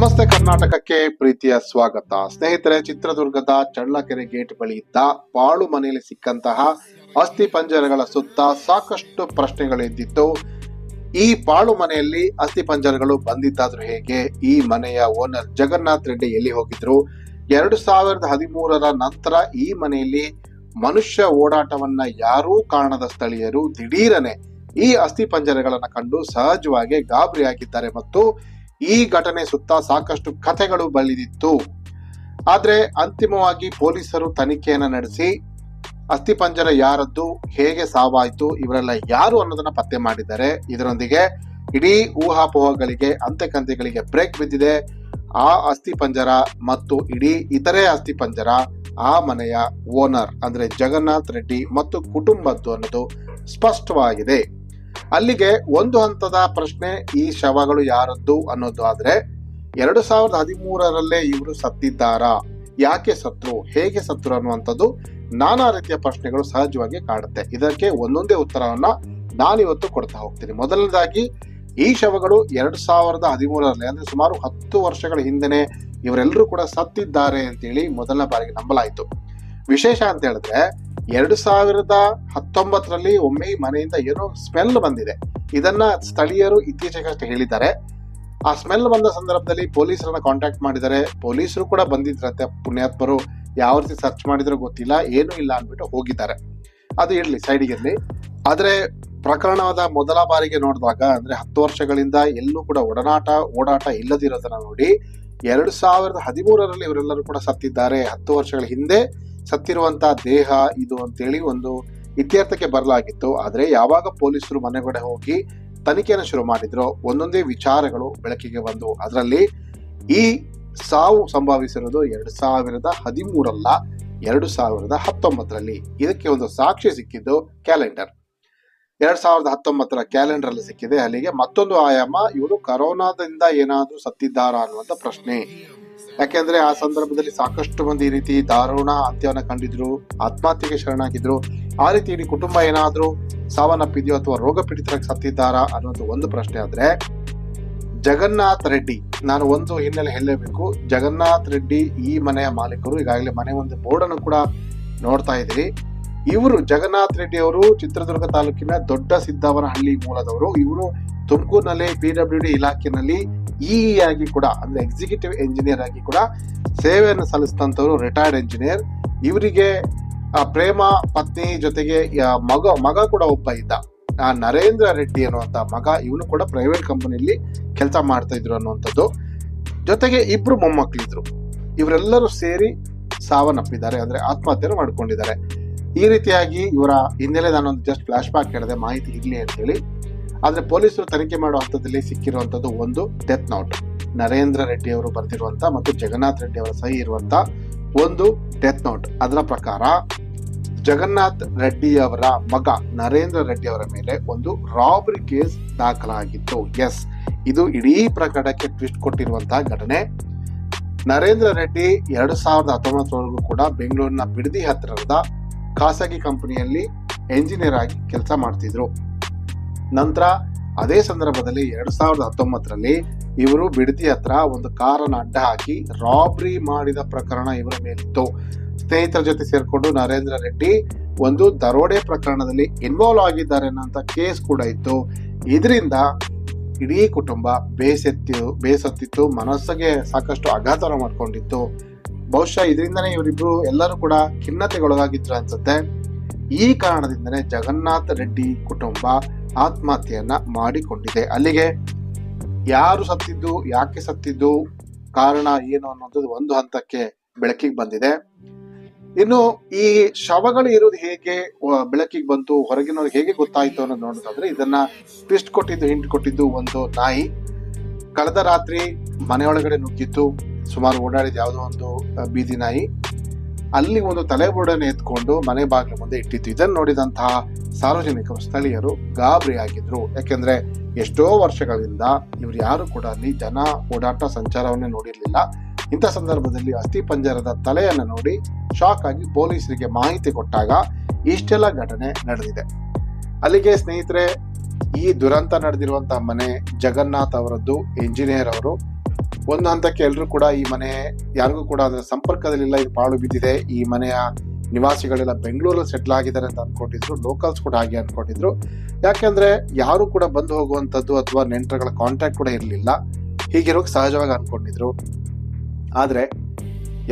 ನಮಸ್ತೆ ಕರ್ನಾಟಕಕ್ಕೆ, ಪ್ರೀತಿಯ ಸ್ವಾಗತ. ಸ್ನೇಹಿತರೆ, ಚಿತ್ರದುರ್ಗದ ಚಳ್ಳಕೆರೆ ಗೇಟ್ ಬಳಿ ಇದ್ದ ಪಾಳು ಮನೆಯಲ್ಲಿ ಸಿಕ್ಕಂತಹ ಅಸ್ಥಿ ಪಂಜರಗಳ ಸುತ್ತ ಸಾಕಷ್ಟು ಪ್ರಶ್ನೆಗಳು ಇದ್ದಿತ್ತು ಈ ಪಾಳು ಮನೆಯಲ್ಲಿ ಅಸ್ಥಿ ಪಂಜರಗಳು ಬಂದಿದ್ದಾದ್ರೂ ಹೇಗೆ? ಈ ಮನೆಯ ಓನರ್ ಜಗನ್ನಾಥ್ ರೆಡ್ಡಿ ಎಲ್ಲಿ ಹೋಗಿದ್ರು? ಎರಡು ಸಾವಿರದ ಹದಿಮೂರರ ನಂತರ ಈ ಮನೆಯಲ್ಲಿ ಮನುಷ್ಯ ಓಡಾಟವನ್ನ ಯಾರೂ ಕಾಣದ ಸ್ಥಳೀಯರು ದಿಢೀರನೆ ಈ ಅಸ್ಥಿ ಪಂಜರಗಳನ್ನ ಕಂಡು ಸಹಜವಾಗಿ ಗಾಬರಿಯಾಗಿದ್ದಾರೆ ಮತ್ತು ಈ ಘಟನೆ ಸುತ್ತ ಸಾಕಷ್ಟು ಕಥೆಗಳು ಬಳಿದಿತ್ತು ಆದರೆ ಅಂತಿಮವಾಗಿ ಪೊಲೀಸರು ತನಿಖೆಯನ್ನು ನಡೆಸಿ ಅಸ್ಥಿಪಂಜರ ಯಾರದ್ದು, ಹೇಗೆ ಸಾವಾಯಿತು, ಇವರೆಲ್ಲ ಯಾರು ಅನ್ನೋದನ್ನ ಪತ್ತೆ ಮಾಡಿದ್ದಾರೆ. ಇದರೊಂದಿಗೆ ಇಡೀ ಊಹಾಪೋಹಗಳಿಗೆ ಅಂತ್ಯಕಂತೆಗಳಿಗೆ ಬ್ರೇಕ್ ಬಿದ್ದಿದೆ. ಆ ಅಸ್ಥಿಪಂಜರ ಮತ್ತು ಇಡೀ ಇತರೆ ಅಸ್ಥಿಪಂಜರ ಆ ಮನೆಯ ಓನರ್ ಅಂದ್ರೆ ಜಗನ್ನಾಥ್ ರೆಡ್ಡಿ ಮತ್ತು ಕುಟುಂಬದ್ದು ಅನ್ನೋದು ಸ್ಪಷ್ಟವಾಗಿದೆ. ಅಲ್ಲಿಗೆ ಒಂದು ಹಂತದ ಪ್ರಶ್ನೆ, ಈ ಶವಗಳು ಯಾರದ್ದು ಅನ್ನೋದು ಆದ್ರೆ, ಎರಡು ಸಾವಿರದ ಹದಿಮೂರರಲ್ಲೇ ಇವರು ಸತ್ತಿದ್ದಾರಾ? ಯಾಕೆ ಸತ್ರು? ಹೇಗೆ ಸತ್ರು ಅನ್ನುವಂಥದ್ದು ನಾನಾ ರೀತಿಯ ಪ್ರಶ್ನೆಗಳು ಸಹಜವಾಗಿ ಕಾಡುತ್ತೆ. ಇದಕ್ಕೆ ಒಂದೊಂದೇ ಉತ್ತರವನ್ನ ನಾನಿವತ್ತು ಕೊಡ್ತಾ ಹೋಗ್ತೀನಿ. ಮೊದಲನೇದಾಗಿ, ಈ ಶವಗಳು ಎರಡು ಸಾವಿರದ ಹದಿಮೂರರಲ್ಲಿ, ಅಂದ್ರೆ ಸುಮಾರು ಹತ್ತು ವರ್ಷಗಳ ಹಿಂದೆನೆ ಇವರೆಲ್ಲರೂ ಕೂಡ ಸತ್ತಿದ್ದಾರೆ ಅಂತೇಳಿ ಮೊದಲನೇ ಬಾರಿಗೆ ನಂಬಲಾಯಿತು. ವಿಶೇಷ ಅಂತ ಹೇಳಿದ್ರೆ ಎರಡು ಸಾವಿರದ ಹತ್ತೊಂಬತ್ತರಲ್ಲಿ ಒಮ್ಮೆ ಮನೆಯಿಂದ ಏನೋ ಸ್ಮೆಲ್ ಬಂದಿದೆ. ಇದನ್ನ ಸ್ಥಳೀಯರು ಇತ್ತೀಚೆಗಷ್ಟೇ ಹೇಳಿದ್ದಾರೆ. ಆ ಸ್ಮೆಲ್ ಬಂದ ಸಂದರ್ಭದಲ್ಲಿ ಪೊಲೀಸರನ್ನ ಕಾಂಟ್ಯಾಕ್ಟ್ ಮಾಡಿದ್ದಾರೆ. ಪೊಲೀಸರು ಕೂಡ ಬಂದಿದ್ರಂತೆ. ಪುಣ್ಯಾತ್ಮರು ಯಾವ ರೀತಿ ಸರ್ಚ್ ಮಾಡಿದ್ರು ಗೊತ್ತಿಲ್ಲ, ಏನೂ ಇಲ್ಲ ಅಂದ್ಬಿಟ್ಟು ಹೋಗಿದ್ದಾರೆ. ಅದು ಇರಲಿ ಸೈಡಿಗಿರಲಿ ಆದರೆ ಆದ್ರೆ ಪ್ರಕರಣವಾದ ಮೊದಲ ಬಾರಿಗೆ ನೋಡಿದಾಗ, ಅಂದ್ರೆ ಹತ್ತು ವರ್ಷಗಳಿಂದ ಎಲ್ಲೂ ಕೂಡ ಒಡನಾಟ, ಓಡಾಟ ಇಲ್ಲದಿರೋದನ್ನ ನೋಡಿ, ಎರಡು ಸಾವಿರದ ಹದಿಮೂರರಲ್ಲಿ ಇವರೆಲ್ಲರೂ ಕೂಡ ಸತ್ತಿದ್ದಾರೆ. ಹತ್ತು ವರ್ಷಗಳ ಹಿಂದೆ ಸತ್ತಿರುವಂತ ದೇಹ ಇದು ಅಂತೇಳಿ ಒಂದು ಇತ್ಯರ್ಥಕ್ಕೆ ಬರಲಾಗಿತ್ತು. ಆದರೆ ಯಾವಾಗ ಪೊಲೀಸರು ಮನೆಗಡೆ ಹೋಗಿ ತನಿಖೆಯನ್ನು ಶುರು ಮಾಡಿದ್ರು ಒಂದೊಂದೇ ವಿಚಾರಗಳು ಬೆಳಕಿಗೆ ಬಂದವು ಅದರಲ್ಲಿ ಈ ಸಾವು ಸಂಭವಿಸಿರೋದು ಎರಡು ಸಾವಿರದ ಹದಿಮೂರಲ್ಲ, ಎರಡು ಸಾವಿರದ ಹತ್ತೊಂಬತ್ತರಲ್ಲಿ. ಇದಕ್ಕೆ ಒಂದು ಸಾಕ್ಷಿ ಸಿಕ್ಕಿದ್ದು ಕ್ಯಾಲೆಂಡರ್. ಎರಡ್ ಸಾವಿರದ ಹತ್ತೊಂಬತ್ತರ ಕ್ಯಾಲೆಂಡರ್ ಅಲ್ಲಿ ಸಿಕ್ಕಿದೆ. ಅಲ್ಲಿಗೆ ಮತ್ತೊಂದು ಆಯಾಮ, ಇವರು ಕರೋನಾದಿಂದ ಏನಾದರೂ ಸತ್ತಿದ್ದಾರಾ ಅನ್ನುವಂತ ಪ್ರಶ್ನೆ. ಯಾಕೆಂದ್ರೆ ಆ ಸಂದರ್ಭದಲ್ಲಿ ಸಾಕಷ್ಟು ಮಂದಿ ಈ ರೀತಿ ದಾರುಣ ಅಂತ್ಯವನ್ನ ಕಂಡಿದ್ರು, ಆತ್ಮಹತ್ಯೆಗೆ ಶರಣಾಗಿದ್ರು. ಆ ರೀತಿ ಇಡೀ ಕುಟುಂಬ ಏನಾದ್ರೂ ಸಾವನ್ನಪ್ಪಿದ್ಯೋ ಅಥವಾ ರೋಗ ಪೀಡಿತರಾಗಿ ಸತ್ತಿದ್ದಾರಾ ಅನ್ನೋದು ಒಂದು ಪ್ರಶ್ನೆ ಆದ್ರೆ, ಜಗನ್ನಾಥ್ ರೆಡ್ಡಿ, ನಾನು ಒಂದು ಹಿನ್ನೆಲೆ ಹೇಳಲೇಬೇಕು. ಜಗನ್ನಾಥ್ ರೆಡ್ಡಿ ಈ ಮನೆಯ ಮಾಲೀಕರು, ಈಗಾಗಲೇ ಮನೆ ಒಂದು ಬೋರ್ಡ್ ಅನ್ನು ಕೂಡ ನೋಡ್ತಾ ಇದ್ದೀವಿ ಇವರು ಜಗನ್ನಾಥ್ ರೆಡ್ಡಿ ಅವರು ಚಿತ್ರದುರ್ಗ ತಾಲೂಕಿನ ದೊಡ್ಡ ಸಿದ್ದಾವನಹಳ್ಳಿ ಮೂಲದವರು. ಇವರು ತುಮಕೂರಿನಲ್ಲಿ ಪಿ ಡಬ್ಲ್ಯೂ ಡಿ ಇಲಾಖೆಯಲ್ಲಿ ಇ ಆಗಿ ಕೂಡ, ಅಂದ್ರೆ ಎಕ್ಸಿಕ್ಯೂಟಿವ್ ಎಂಜಿನಿಯರ್ ಆಗಿ ಕೂಡ ಸೇವೆಯನ್ನು ಸಲ್ಲಿಸಿದಂಥವರು ರಿಟೈರ್ಡ್ ಎಂಜಿನಿಯರ್ ಇವರಿಗೆ ಪ್ರೇಮ ಪತ್ನಿ ಜೊತೆಗೆ ಮಗ ಮಗ ಕೂಡ ಒಬ್ಬ ಇದ್ದ. ನರೇಂದ್ರ ರೆಡ್ಡಿ ಅನ್ನುವಂತ ಮಗ, ಇವನು ಕೂಡ ಪ್ರೈವೇಟ್ ಕಂಪನಿಯಲ್ಲಿ ಕೆಲಸ ಮಾಡ್ತಾ ಇದ್ರು ಅನ್ನುವಂಥದ್ದು. ಜೊತೆಗೆ ಇಬ್ರು ಮೊಮ್ಮಕ್ಕಳಿದ್ರು ಇವರೆಲ್ಲರೂ ಸೇರಿ ಸಾವನ್ನಪ್ಪಿದ್ದಾರೆ, ಅಂದ್ರೆ ಆತ್ಮಹತ್ಯೆ ಮಾಡ್ಕೊಂಡಿದ್ದಾರೆ. ಈ ರೀತಿಯಾಗಿ ಇವರ ಹಿನ್ನೆಲೆ ನಾನೊಂದು ಜಸ್ಟ್ ಫ್ಲಾಶ್ ಬ್ಯಾಕ್ ಹೇಳಿದೆ ಮಾಹಿತಿ ಇರಲಿ ಅಂತ ಹೇಳಿ ಆದ್ರೆ ಪೊಲೀಸರು ತನಿಖೆ ಮಾಡೋ ಹಂತದಲ್ಲಿ ಸಿಕ್ಕಿರುವಂತದ್ದು ಒಂದು ಡೆತ್ ನೋಟ್ ನರೇಂದ್ರ ರೆಡ್ಡಿ ಅವರು ಬರೆದಿರುವಂತ ಮತ್ತು ಜಗನ್ನಾಥ್ ರೆಡ್ಡಿ ಅವರ ಸಹಿ ಇರುವಂತ ಒಂದು ಡೆತ್ ನೋಟ್ ಅದರ ಪ್ರಕಾರ ಜಗನ್ನಾಥ್ ರೆಡ್ಡಿ ಅವರ ಮಗ ನರೇಂದ್ರ ರೆಡ್ಡಿ ಅವರ ಮೇಲೆ ಒಂದು ರಾಬರಿ ಕೇಸ್ ದಾಖಲಾಗಿತ್ತು. ಎಸ್ ಇದು ಇಡೀ ಪ್ರಕರಣಕ್ಕೆ ಟ್ವಿಸ್ಟ್ ಕೊಟ್ಟಿರುವಂತಹ ಘಟನೆ. ನರೇಂದ್ರ ರೆಡ್ಡಿ ಎರಡು ಸಾವಿರದ ಹತ್ತೊಂಬತ್ತರವರೆಗೂ ಕೂಡ ಬೆಂಗಳೂರಿನ ಬಿಡದಿ ಹತ್ತಿರದ ಖಾಸಗಿ ಕಂಪನಿಯಲ್ಲಿ ಎಂಜಿನಿಯರ್ ಆಗಿ ಕೆಲಸ ಮಾಡ್ತಿದ್ರು. ನಂತರ ಅದೇ ಸಂದರ್ಭದಲ್ಲಿ ಎರಡ್ ಸಾವಿರದ ಹತ್ತೊಂಬತ್ತರಲ್ಲಿ ಇವರು ಬಿಡದಿ ಹತ್ರ ಒಂದು ಕಾರನ್ನು ಅಡ್ಡ ಹಾಕಿ ರಾಬ್ರಿ ಮಾಡಿದ ಪ್ರಕರಣ ಇವರ ಮೇಲಿತ್ತು. ಸ್ನೇಹಿತರ ಜೊತೆ ಸೇರಿಕೊಂಡು ನರೇಂದ್ರ ರೆಡ್ಡಿ ಒಂದು ದರೋಡೆ ಪ್ರಕರಣದಲ್ಲಿ ಇನ್ವಾಲ್ವ್ ಆಗಿದ್ದಾರೆ ಅನ್ನೋಂಥ ಕೇಸ್ ಕೂಡ ಇತ್ತು. ಇದರಿಂದ ಇಡೀ ಕುಟುಂಬ ಬೇಸೆತ್ತಿ ಬೇಸತ್ತಿತ್ತು, ಮನಸ್ಸಿಗೆ ಸಾಕಷ್ಟು ಆಘಾತ ಮಾಡ್ಕೊಂಡಿತ್ತು. ಬಹುಶಃ ಇದರಿಂದನೇ ಇವರಿಬ್ರು ಎಲ್ಲರೂ ಕೂಡ ಖಿನ್ನತೆಗೊಳಗಾಗಿದ್ರು ಅನ್ಸುತ್ತೆ. ಈ ಕಾರಣದಿಂದನೇ ಜಗನ್ನಾಥ ರೆಡ್ಡಿ ಕುಟುಂಬ ಆತ್ಮಹತ್ಯೆಯನ್ನ ಮಾಡಿಕೊಂಡಿದೆ. ಅಲ್ಲಿಗೆ ಯಾರು ಸತ್ತಿದ್ದು, ಯಾಕೆ ಸತ್ತಿದ್ದು, ಕಾರಣ ಏನು ಅನ್ನೋದು ಒಂದು ಹಂತಕ್ಕೆ ಬೆಳಕಿಗೆ ಬಂದಿದೆ. ಇನ್ನು ಈ ಶವಗಳು ಇರೋದು ಹೇಗೆ ಬೆಳಕಿಗೆ ಬಂತು ಹೊರಗಿನವ್ರಿಗೆ ಹೇಗೆ ಗೊತ್ತಾಯಿತು ಅನ್ನೋದು ನೋಡೋದಾದ್ರೆ ಇದನ್ನ ಟ್ವಿಸ್ಟ್ ಕೊಟ್ಟಿದ್ದು ಹಿಂಟ್ ಕೊಟ್ಟಿದ್ದು ಒಂದು ನಾಯಿ. ಕಳೆದ ರಾತ್ರಿ ಮನೆಯೊಳಗಡೆ ನುಗ್ಗಿತ್ತು. ಸುಮಾರು ಓಡಾಡಿದ ಯಾವುದೋ ಒಂದು ಬೀದಿ ನಾಯಿ. ಅಲ್ಲಿ ಒಂದು ತಲೆಬುಡನ್ನು ಎತ್ಕೊಂಡು ಮನೆ ಬಾಗಿಲು ಮುಂದೆ ಇಟ್ಟಿತ್ತು. ಇದನ್ನು ನೋಡಿದಂತಹ ಸಾರ್ವಜನಿಕರು ಸ್ಥಳೀಯರು ಗಾಬರಿ ಆಗಿದ್ರು ಯಾಕೆಂದ್ರೆ ಎಷ್ಟೋ ವರ್ಷಗಳಿಂದ ಇವ್ರು ಯಾರು ಕೂಡ ಅಲ್ಲಿ ಜನ ಓಡಾಟ ಸಂಚಾರವನ್ನೇ ನೋಡಿರಲಿಲ್ಲ. ಇಂಥ ಸಂದರ್ಭದಲ್ಲಿ ಅಸ್ಥಿ ಪಂಜರದ ತಲೆಯನ್ನು ನೋಡಿ ಶಾಕ್ ಆಗಿ ಪೊಲೀಸರಿಗೆ ಮಾಹಿತಿ ಕೊಟ್ಟಾಗ ಇಷ್ಟೆಲ್ಲ ಘಟನೆ ನಡೆದಿದೆ. ಅಲ್ಲಿಗೆ ಸ್ನೇಹಿತರೆ, ಈ ದುರಂತ ನಡೆದಿರುವಂತಹ ಮನೆ ಜಗನ್ನಾಥ್ ಅವರದ್ದು ಇಂಜಿನಿಯರ್ ಅವರು ಒಂದು ಹಂತಕ್ಕೆ ಎಲ್ಲರೂ ಕೂಡ ಈ ಮನೆ ಯಾರಿಗೂ ಕೂಡ ಅದರ ಸಂಪರ್ಕದಲ್ಲಿಲ್ಲ, ಇದು ಪಾಳು ಬಿದ್ದಿದೆ. ಈ ಮನೆಯ ನಿವಾಸಿಗಳೆಲ್ಲ ಬೆಂಗಳೂರಲ್ಲಿ ಸೆಟ್ಲ್ ಆಗಿದ್ದಾರೆ ಅಂತ ಅನ್ಕೊಂಡಿದ್ರು ಲೋಕಲ್ಸ್ ಕೂಡ ಹಾಗೆ ಅಂದ್ಕೊಂಡಿದ್ರು ಯಾಕೆಂದರೆ ಯಾರು ಕೂಡ ಬಂದು ಹೋಗುವಂಥದ್ದು ಅಥವಾ ನೆಂಟರುಗಳ ಕಾಂಟ್ಯಾಕ್ಟ್ ಕೂಡ ಇರಲಿಲ್ಲ. ಹೀಗಿರೋಕೆ ಸಹಜವಾಗಿ ಅನ್ಕೊಂಡಿದ್ರು. ಆದ್ರೆ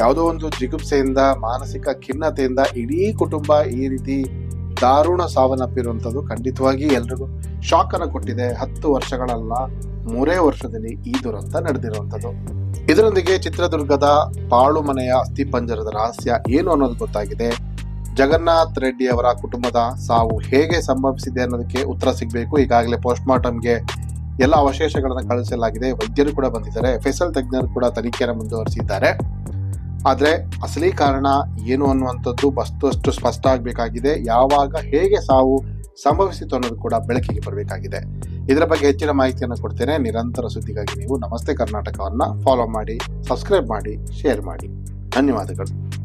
ಯಾವುದೋ ಒಂದು ಜಿಗುಪ್ಸೆಯಿಂದ, ಮಾನಸಿಕ ಖಿನ್ನತೆಯಿಂದ ಇಡೀ ಕುಟುಂಬ ಈ ರೀತಿ ದಾರುಣ ಸಾವನ್ನಪ್ಪಿರುವಂಥದ್ದು ಖಂಡಿತವಾಗಿ ಎಲ್ರಿಗೂ ಶಾಕ್ ಅನ್ನು ಕೊಟ್ಟಿದೆ. ಹತ್ತು ವರ್ಷಗಳಲ್ಲ ಮೂರೇ ವರ್ಷದಲ್ಲಿ ಈ ದುರಂತ ನಡೆದಿರುವಂಥದ್ದು. ಇದರೊಂದಿಗೆ ಚಿತ್ರದುರ್ಗದ ಪಾಳು ಮನೆಯ ಅಸ್ಥಿಪಂಜರದ ರಹಸ್ಯ ಏನು ಅನ್ನೋದು ಗೊತ್ತಾಗಿದೆ. ಜಗನ್ನಾಥ್ ರೆಡ್ಡಿ ಅವರ ಕುಟುಂಬದ ಸಾವು ಹೇಗೆ ಸಂಭವಿಸಿದೆ ಅನ್ನೋದಕ್ಕೆ ಉತ್ತರ ಸಿಗಬೇಕು. ಈಗಾಗಲೇ ಪೋಸ್ಟ್ ಮಾರ್ಟಮ್ಗೆ ಎಲ್ಲ ಅವಶೇಷಗಳನ್ನು ಕಳಿಸಲಾಗಿದೆ ವೈದ್ಯರು ಕೂಡ ಬಂದಿದ್ದಾರೆ. ಫೆಸಲ್ ತಜ್ಞರು ಕೂಡ ತನಿಖೆಯನ್ನು ಮುಂದುವರಿಸಿದ್ದಾರೆ. ಆದರೆ ಅಸಲಿ ಕಾರಣ ಏನು ಅನ್ನುವಂಥದ್ದು ಬಸ್ತುವಷ್ಟು ಸ್ಪಷ್ಟ ಆಗಬೇಕಾಗಿದೆ. ಯಾವಾಗ ಹೇಗೆ ಸಾವು ಸಂಭವಿಸಿತು ಅನ್ನೋದು ಕೂಡ ಬೆಳಕಿಗೆ ಬರಬೇಕಾಗಿದೆ. ಇದರ ಬಗ್ಗೆ ಹೆಚ್ಚಿನ ಮಾಹಿತಿಯನ್ನು ಕೊಡ್ತೇನೆ. ನಿರಂತರ ಸುದ್ದಿಗಾಗಿ ನೀವು ನಮಸ್ತೆ ಕರ್ನಾಟಕವನ್ನು ಫಾಲೋ ಮಾಡಿ ಸಬ್ಸ್ಕ್ರೈಬ್ ಮಾಡಿ ಶೇರ್ ಮಾಡಿ. ಧನ್ಯವಾದಗಳು.